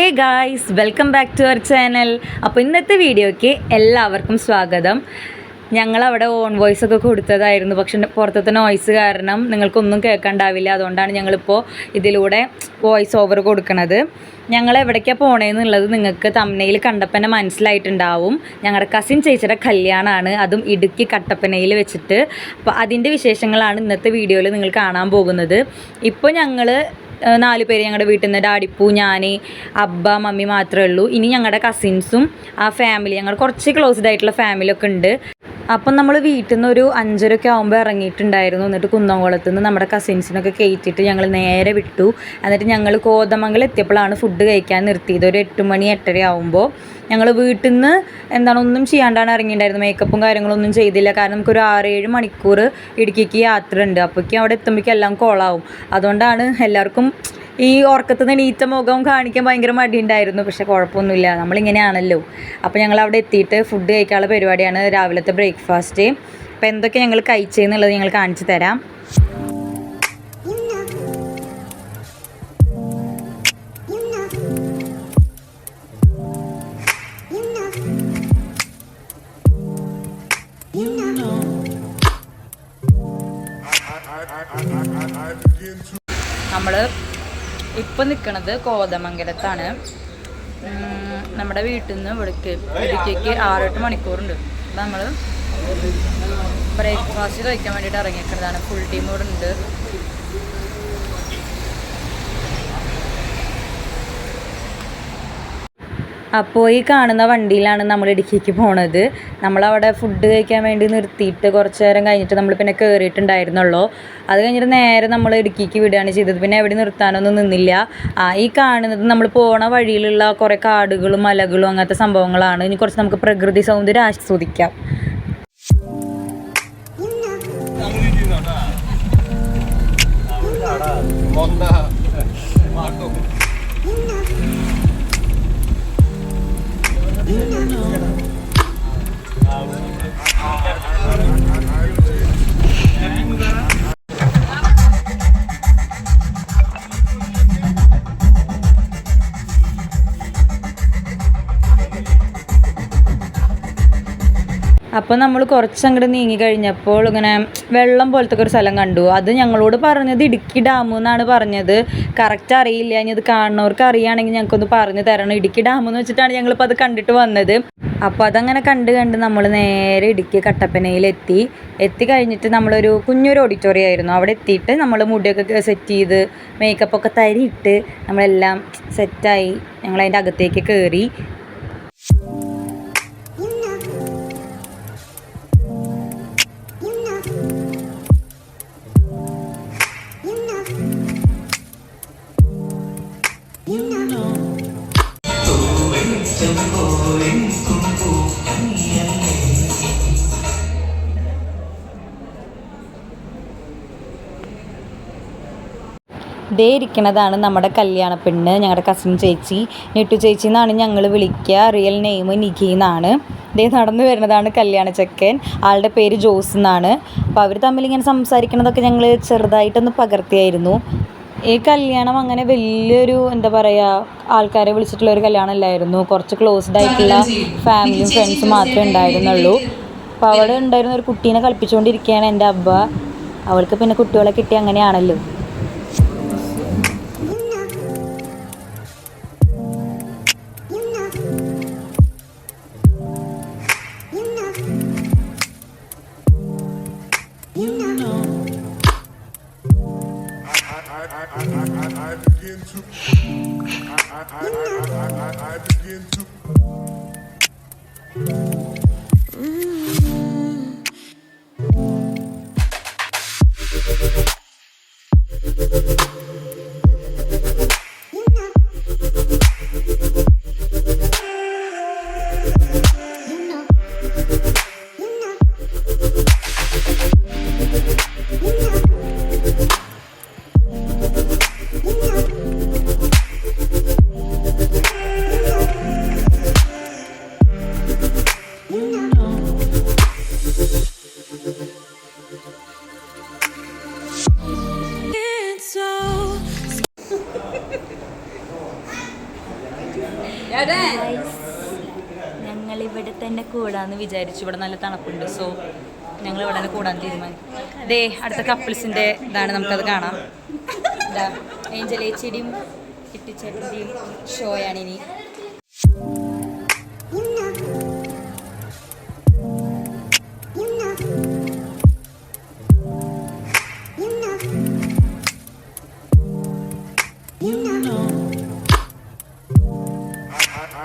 Hey guys welcome back to our channel അപ്പോൾ ഇന്നത്തെ വീഡിയോയ്ക്ക് എല്ലാവർക്കും സ്വാഗതം. ഞങ്ങളവിടെ ഓൺ വോയിസ് ഒക്കെ കൊടുത്തതായിരുന്നു. പക്ഷെ പുറത്തത്തെ നോയ്സ് കാരണം നിങ്ങൾക്കൊന്നും കേൾക്കാണ്ടാവില്ല. അതുകൊണ്ടാണ് ഞങ്ങളിപ്പോൾ ഇതിലൂടെ വോയിസ് ഓവർ കൊടുക്കുന്നത് ഞങ്ങൾ എവിടേക്കാണ് പോണേന്നുള്ളത് നിങ്ങൾക്ക് തമ്മനയിൽ കണ്ടപ്പന മനസ്സിലായിട്ടുണ്ടാവും. ഞങ്ങളുടെ കസിൻ ചേച്ചിയുടെ കല്യാണമാണ് അതും ഇടുക്കി കട്ടപ്പനയിൽ വെച്ചിട്ട്. അപ്പോൾ അതിന്റെ വിശേഷങ്ങളാണ് ഇന്നത്തെ വീഡിയോയിൽ നിങ്ങൾ കാണാൻ പോകുന്നത്. ഇപ്പോൾ ഞങ്ങൾ നാല് പേര് ഞങ്ങളുടെ വീട്ടിൽ നിന്ന് ഡാഡിപ്പു ഞാൻ അബ്ബ മമ്മി മാത്രമേ ഉള്ളൂ. ഇനി ഞങ്ങളുടെ കസിൻസും ആ ഫാമിലി ഞങ്ങൾ കുറച്ച് ക്ലോസ്ഡ് ആയിട്ടുള്ള ഫാമിലി ഒക്കെ ഉണ്ട്. അപ്പം നമ്മൾ വീട്ടിൽ നിന്ന് ഒരു അഞ്ചരയൊക്കെ ആകുമ്പോൾ ഇറങ്ങിയിട്ടുണ്ടായിരുന്നു. എന്നിട്ട് കുന്നംകുളത്ത് നിന്ന് നമ്മുടെ കസിൻസിനൊക്കെ കയറ്റിയിട്ട് ഞങ്ങൾ നേരെ വിട്ടു. എന്നിട്ട് ഞങ്ങൾ കോതമംഗലം എത്തിയപ്പോഴാണ് ഫുഡ് കഴിക്കാൻ നിർത്തിയത്. ഒരു എട്ട് മണി എട്ടര ആകുമ്പോൾ ഞങ്ങൾ വീട്ടിൽ നിന്ന് എന്താണ് ഒന്നും ചെയ്യാണ്ടാണ് ഇറങ്ങിയിട്ടുണ്ടായിരുന്നത്. മേക്കപ്പും കാര്യങ്ങളൊന്നും ചെയ്തില്ല. കാരണം നമുക്കൊരു ആറേഴ് മണിക്കൂർ ഇടുക്കിക്ക് യാത്ര ഉണ്ട് അപ്പോഴേക്കും അവിടെ എത്തുമ്പോഴേക്കും എല്ലാം കോളാവും. അതുകൊണ്ടാണ് എല്ലാവർക്കും ഈ ഉറക്കത്തിൽ നിന്ന് നീറ്റ മുഖം കാണിക്കാൻ ഭയങ്കര മടിയുണ്ടായിരുന്നു. പക്ഷെ കുഴപ്പമൊന്നുമില്ല. നമ്മളിങ്ങനെയാണല്ലോ. അപ്പോൾ ഞങ്ങൾ അവിടെ എത്തിയിട്ട് ഫുഡ് കഴിക്കാനുള്ള പരിപാടിയാണ് രാവിലത്തെ ബ്രേക്ക്ഫാസ്റ്റ് അപ്പോൾ എന്തൊക്കെ ഞങ്ങൾ കഴിച്ചതെന്നുള്ളത് ഞങ്ങൾ കാണിച്ചു തരാം. ഇപ്പം നിൽക്കുന്നത് കോതമംഗലത്താണ്. നമ്മുടെ വീട്ടിൽ നിന്ന് ഇവിടേക്ക് ഇടുക്കിക്ക് ആറെട്ട് മണിക്കൂറുണ്ട്. അപ്പം നമ്മൾ ബ്രേക്ക്ഫാസ്റ്റ് കഴിക്കാൻ വേണ്ടിയിട്ട് ഇറങ്ങിയിട്ടുള്ളതാണ് ഫുൾ ടീം ഇവിടെ ഉണ്ട്. അപ്പോൾ ഈ കാണുന്ന വണ്ടിയിലാണ് നമ്മൾ ഇടുക്കിക്ക് പോണത്. നമ്മളവിടെ ഫുഡ് കഴിക്കാൻ വേണ്ടി നിർത്തിയിട്ട് കുറച്ച് നേരം കഴിഞ്ഞിട്ട് നമ്മൾ പിന്നെ കയറിയിട്ടുണ്ടായിരുന്നുള്ളൂ അത് കഴിഞ്ഞിട്ട് നേരെ നമ്മൾ ഇടുക്കിക്ക് വിടുകയാണ് ചെയ്തത്. പിന്നെ എവിടെ നിർത്താനൊന്നും നിന്നില്ല. ആ ഈ കാണുന്നത് നമ്മൾ പോണ വഴിയിലുള്ള കുറേ കാടുകളും മലകളും അങ്ങനത്തെ സംഭവങ്ങളാണ്. ഇനി കുറച്ച് നമുക്ക് പ്രകൃതി സൗന്ദര്യം ആസ്വദിക്കാം. അപ്പോൾ നമ്മൾ കുറച്ച് അങ്ങോട്ട് നീങ്ങി കഴിഞ്ഞപ്പോൾ ഇങ്ങനെ വെള്ളം പോലത്തെ ഒരു സ്ഥലം കണ്ടു. അത് ഞങ്ങളോട് പറഞ്ഞത് ഇടുക്കി ഡാമു എന്നാണ് പറഞ്ഞത്. കറക്റ്റ് അറിയില്ല. ഇനി അത് കാണുന്നവർക്ക് അറിയുകയാണെങ്കിൽ ഞങ്ങൾക്കൊന്ന് പറഞ്ഞു തരണം. ഇടുക്കി ഡാം എന്ന് വെച്ചിട്ടാണ് ഞങ്ങളിപ്പോൾ അത് കണ്ടിട്ട് വന്നത്. അപ്പോൾ അതങ്ങനെ കണ്ട് കണ്ട് നമ്മൾ നേരെ ഇടുക്കി കട്ടപ്പനയിലെത്തി. എത്തി കഴിഞ്ഞിട്ട് നമ്മളൊരു കുഞ്ഞൊരു ഓഡിറ്റോറിയം ആയിരുന്നു. അവിടെ എത്തിയിട്ട് നമ്മൾ മുടിയൊക്കെ സെറ്റ് ചെയ്ത് മേക്കപ്പ് ഒക്കെ തരിയിട്ട് നമ്മളെല്ലാം സെറ്റായി ഞങ്ങൾ അതിന്റെ അകത്തേക്ക് കയറി ദേ ഇരിക്കണതാണ് നമ്മുടെ കല്യാണ പെണ്ണ് ഞങ്ങളുടെ കസിൻ ചേച്ചി. നെട്ടു ചേച്ചി എന്നാണ് ഞങ്ങൾ വിളിക്കുക റിയൽ നെയിം നിഖി എന്നാണ്. ഇതേ നടന്നു വരുന്നതാണ് കല്യാണ ചെക്കൻ. ആളുടെ പേര് ജോസ് എന്നാണ്. അപ്പോൾ അവർ തമ്മിൽ ഇങ്ങനെ സംസാരിക്കണതൊക്കെ ഞങ്ങൾ ചെറുതായിട്ടൊന്ന് പകർത്തിയായിരുന്നു. ഈ കല്യാണം അങ്ങനെ വലിയൊരു എന്താ പറയുക ആൾക്കാരെ വിളിച്ചിട്ടുള്ള ഒരു കല്യാണം അല്ലായിരുന്നു കുറച്ച് ക്ലോസ്ഡ് ആയിട്ടുള്ള ഫാമിലിയും ഫ്രണ്ട്സും മാത്രമേ ഉണ്ടായിരുന്നുള്ളൂ. അപ്പോൾ അവിടെ ഉണ്ടായിരുന്ന ഒരു കുട്ടീനെ കളിപ്പിച്ചുകൊണ്ടിരിക്കുകയാണ് എന്റെ അബ്ബ. അവൾക്ക് പിന്നെ കുട്ടികളെ കിട്ടി അങ്ങനെയാണല്ലോ. കൂടാന്ന് വിചാരിച്ചു. ഇവിടെ നല്ല തണുപ്പുണ്ട്. സോ ഞങ്ങൾ ഇവിടെ കൂടാൻ തീരുമാനിക്കും ദേ അടുത്ത കപ്പിൾസിന്റെ ഇതാണ് നമുക്കത് കാണാം. എന്താ ഏഞ്ചലേച്ചിയുടെയും കിട്ടിച്ചേട്ടന്റെയും ഷോയാണ് ഇനി.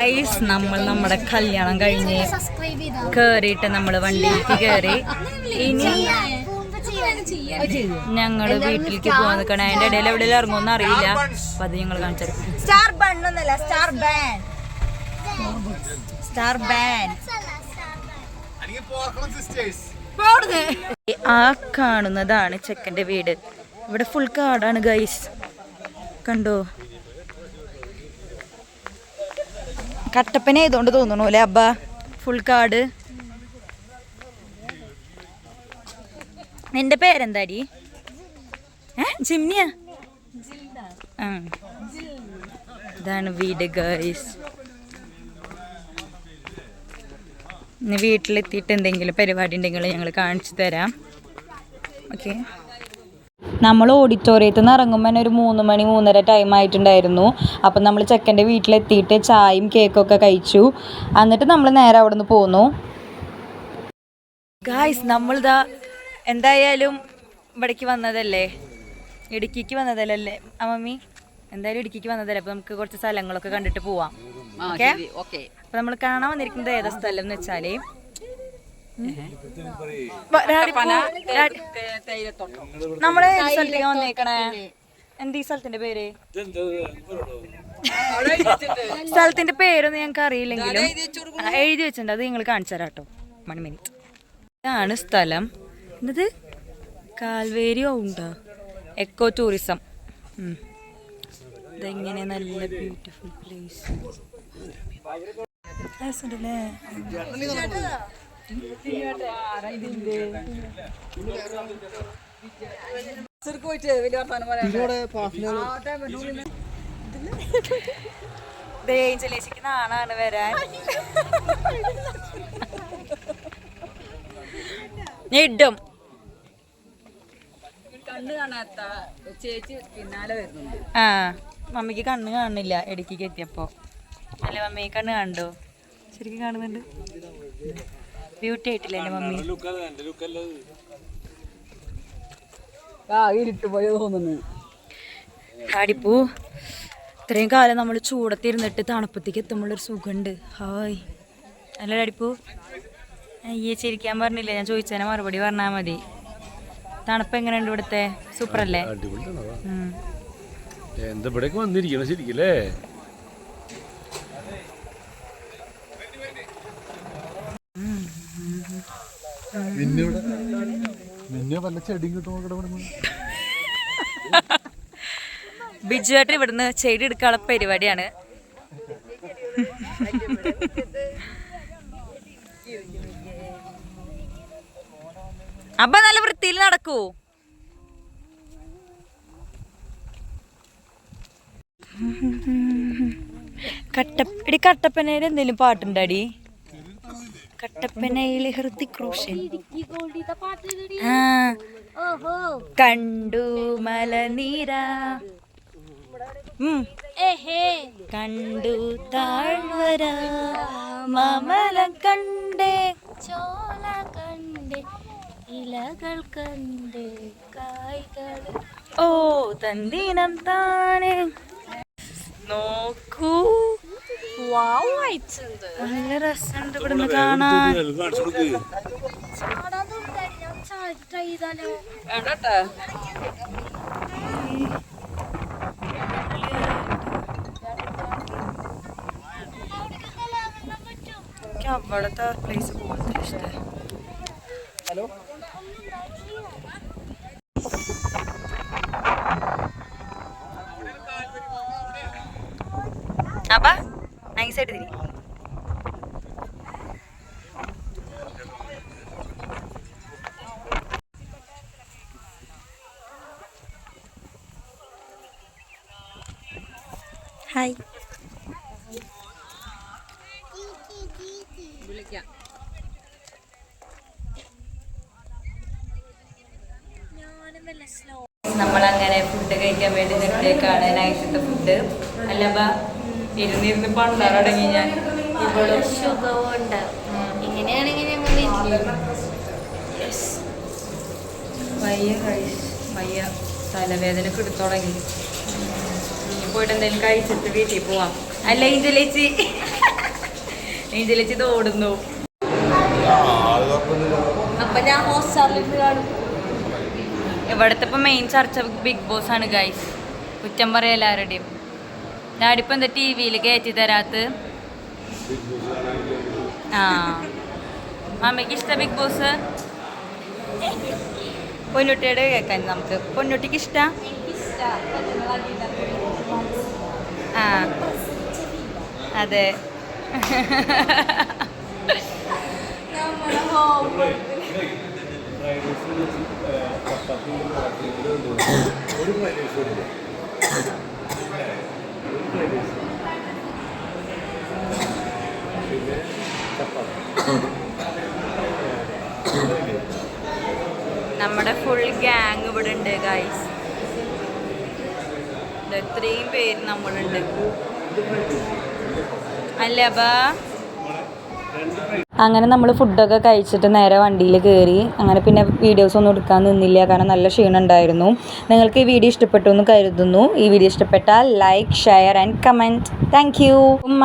Guys നമ്മൾ നമ്മുടെ കല്യാണം കഴിഞ്ഞ് കേറിയിട്ട് നമ്മൾ വണ്ടിയിലേക്ക് കയറി ഇനി ഞങ്ങൾ വീട്ടിലേക്ക് പോകാൻ നിൽക്കണം അതിന്റെ ഇടയിൽ എവിടെ ഇറങ്ങുമെന്ന് അറിയില്ല. അപ്പൊ അത് ഞങ്ങൾ കാണിച്ചത് സ്റ്റാർ ബണ്ണൊന്നല്ല സ്റ്റാർ ബാൻ സ്റ്റാർ ബാൻ ആ കാണുന്നതാണ് ചെക്കന്റെ വീട്. ഇവിടെ ഫുൾ കാടാണ് ഗൈസ് കണ്ടോ? കട്ടപ്പന ആയതുകൊണ്ട് തോന്നുന്നു അല്ലേ അബ്ബ? ഫുൾ കാട്. നിന്റെ പേരെന്താടി? ഏ? ആ. ഇതാണ് വീട് ഗേൾസ് ഇനി വീട്ടിലെത്തിയിട്ട് എന്തെങ്കിലും പരിപാടി ഉണ്ടെങ്കിൽ ഞങ്ങൾ കാണിച്ചു തരാം. ഓക്കെ നമ്മൾ ഓഡിറ്റോറിയത്തിൽ നിന്ന് ഇറങ്ങുമ്പോൾ തന്നെ ഒരു മൂന്ന് മണി മൂന്നര ടൈം ആയിട്ടുണ്ടായിരുന്നു. അപ്പം നമ്മൾ ചെക്കന്റെ വീട്ടിലെത്തിയിട്ട് ചായയും കേക്കും ഒക്കെ കഴിച്ചു. എന്നിട്ട് നമ്മൾ നേരെ അവിടെ നിന്ന് പോന്നു ഗായ്സ് നമ്മളിതാ എന്തായാലും ഇവിടേക്ക് വന്നതല്ലേ? ഇടുക്കിക്ക് വന്നതല്ലേ? അമ്മമ്മി എന്തായാലും ഇടുക്കിക്ക് വന്നതല്ലേ? അപ്പം നമുക്ക് കുറച്ച് സ്ഥലങ്ങളൊക്കെ കണ്ടിട്ട് പോവാം. ഓക്കെ ഓക്കെ അപ്പം നമ്മൾ കാണാൻ വന്നിരിക്കുന്നത് ഏതാ സ്ഥലം എന്ന് വെച്ചാൽ നമ്മൾ സ്ഥലത്തേക്ക് വന്നേക്കണേ? എന്ത് ഈ സ്ഥലത്തിന്റെ പേര്? സ്ഥലത്തിന്റെ പേരൊന്നും ഞങ്ങൾക്ക് അറിയില്ലെങ്കിലും എഴുതി വെച്ചിട്ടുണ്ട്. അത് നിങ്ങൾ കാണിച്ചു തരാം കേട്ടോ. One minute. ഇതാണ് സ്ഥലം. എന്നത് കാൽവേരി ഉണ്ടോ എക്കോ ടൂറിസം ഉം. ഇതെങ്ങനെ നല്ല ബ്യൂട്ടിഫുൾ പ്ലേസ് രസമുണ്ടല്ലേ ദേഞ്ചലേശിക്ക് നാണാണ് വരാൻ. ഞാൻ ഇടും. കണ്ണ് കാണാത്ത ചേച്ചി പിന്നാലെ വരുന്നുണ്ട്. ആ മമ്മിക്ക് കണ്ണ് കാണുന്നില്ല ഇടുക്കിക്ക് എത്തിയപ്പോ അല്ല മമ്മി കണ്ണ് കണ്ടോ? ശരിക്കും കാണുന്നുണ്ട്. ബ്യൂട്ടി ആയിട്ടില്ല എന്റെ മമ്മി? കാടിപ്പൂ ഇത്രയും കാലം നമ്മൾ ചൂടത്തിരുന്നിട്ട് തണുപ്പത്തേക്ക് എത്തുമ്പോഴൊരു സുഖമുണ്ട്. ഹായ്. അല്ല കാടിപ്പൂ അയ്യേ ചിരിക്കാൻ പറഞ്ഞില്ല? ഞാൻ ചോദിച്ചതിനെ മറുപടി പറഞ്ഞാൽ മതി. തണുപ്പ് എങ്ങനെയുണ്ട് ഇവിടുത്തെ? സൂപ്പർ അല്ലേ? ഉം. എന്താ ഇവിടേക്ക് വന്നിരിക്കണം ശരിക്കല്ലേ? മിന്നിവിടെ മിന്നെ വല്ല ഇവിടുന്ന്? ചെടി എടുക്കാനുള്ള പരിപാടിയാണ്. അപ്പൊ നല്ല വൃത്തിയിൽ നടക്കൂ. കട്ട എടി കട്ടപ്പനയിൽ എന്തെങ്കിലും പാട്ടുണ്ടാടി? കട്ടപ്പനയിൽ ഹൃതിക് റോഷൻ. ആ കണ്ടു മലനീര. കണ്ടു താഴ്വര. മമല കണ്ടേ. ചോല കണ്ടേ. ഇലകൾ കണ്ടേ. കായ്കൾ. ഓ തന്തിനം താനെ. നോക്കൂ. നല്ല രസമുണ്ട് ഇവിടുന്ന് കാണാൻ. അവിടുത്തെ പ്ലേസ് പോകുന്നത് തോന്നുന്നില്ല. ഞാൻ ചാടി try ചെയ്താലോ വേണ്ടട്ടാ എനിക്ക് അവിടുത്തെ പ്ലേസ് കൂടുതൽ ഇഷ്ടമായി അപ്പാ നൈസായിട്ട് തിരി ഹായ്. വിളിക്കാം നമ്മളങ്ങനെ ഫുഡ് കഴിക്കാൻ വേണ്ടി നിർത്തിയേക്കാണ് നൈസത്തെ ഫുഡ് അല്ലപ്പാ ഇരുന്നിരുന്ന് പണ്ടാറടങ്ങി ഞാൻ. ഇവളും. സുഖമുണ്ട് ഇങ്ങനെയാണെങ്കിൽ ഞങ്ങൾ വയ്യ വയ്യ. തലവേദന എടുത്തു തുടങ്ങി. ഇനി പോയിട്ട് എന്തെങ്കിലും കഴിച്ചിട്ട് വീട്ടിൽ പോവാം. അല്ല ഇഞ്ചിലേച്ചി. ഇഞ്ചിലേച്ചി ഇത് ഓടുന്നു അപ്പൊ ഞാൻ ഹോസ്റ്റാറിൽ കാണും. ഇവിടുത്തെ ഇപ്പൊ മെയിൻ ചർച്ച ബിഗ് ബോസ് ആണ് ഗൈസ് കുറ്റം പറയാം എല്ലാവരുടെയും. ഞാനിപ്പോ എന്താ ടി വിയിൽ കയറ്റി തരാത്ത? ആ. അമ്മയ്ക്ക് ഇഷ്ട ബിഗ് ബോസ് പൊന്നുട്ടിയുടെ കേൾക്കാൻ നമുക്ക്. പൊന്നുട്ടിക്ക് ഇഷ്ട? ആ. അതെ. നമ്മുടെ ഫുൾ ഗ്യാങ് ഇവിടെ ഉണ്ട് ഗൈസ് ഇത്രയും പേര് നമ്മളുണ്ട്. അല്ലേ അങ്ങനെ നമ്മൾ ഫുഡൊക്കെ കഴിച്ചിട്ട് നേരെ വണ്ടിയിൽ കയറി അങ്ങനെ പിന്നെ വീഡിയോസ് ഒന്നും എടുക്കാൻ നിന്നില്ല. കാരണം നല്ല ക്ഷീണം ഉണ്ടായിരുന്നു. നിങ്ങൾക്ക് ഈ വീഡിയോ ഇഷ്ടപ്പെട്ടു എന്ന് കരുതുന്നു. ഈ വീഡിയോ ഇഷ്ടപ്പെട്ടാൽ like share and comment thank you ഉമ്മ.